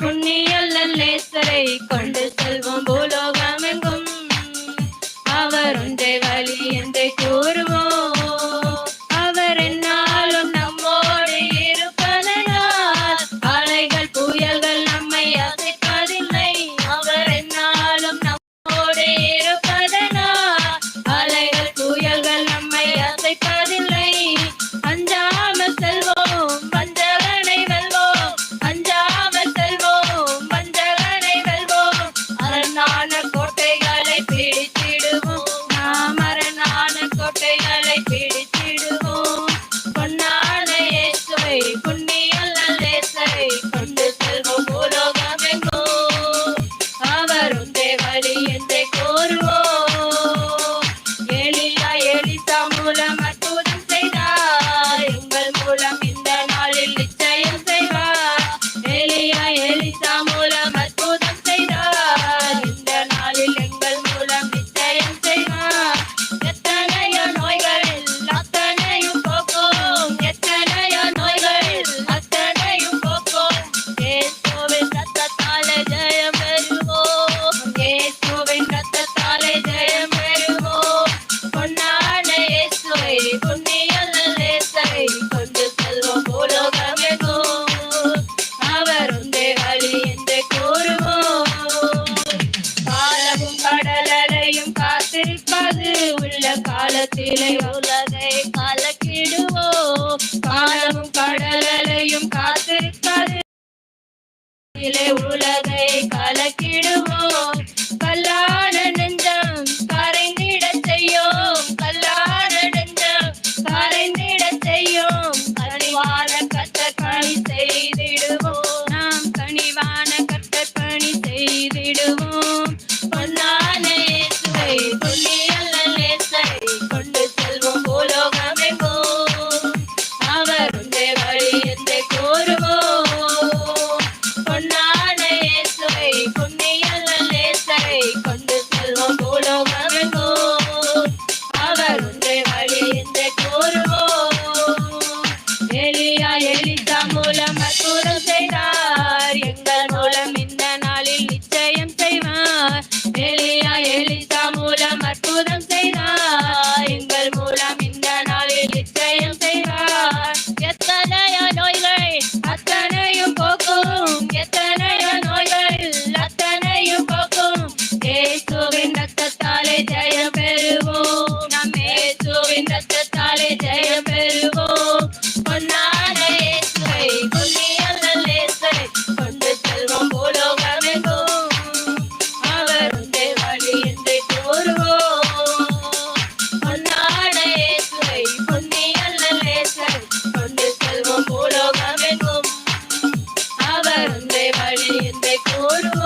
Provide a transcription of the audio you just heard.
கொன்னே te corvo. காற்றும் கடலலையும் காத்திருப்பது உள்ள காலத்திலே. உள்ளதை கலக்கிடுவோ காலமும் கடலலையும் காத்திருப்பது. உலக believe. 我。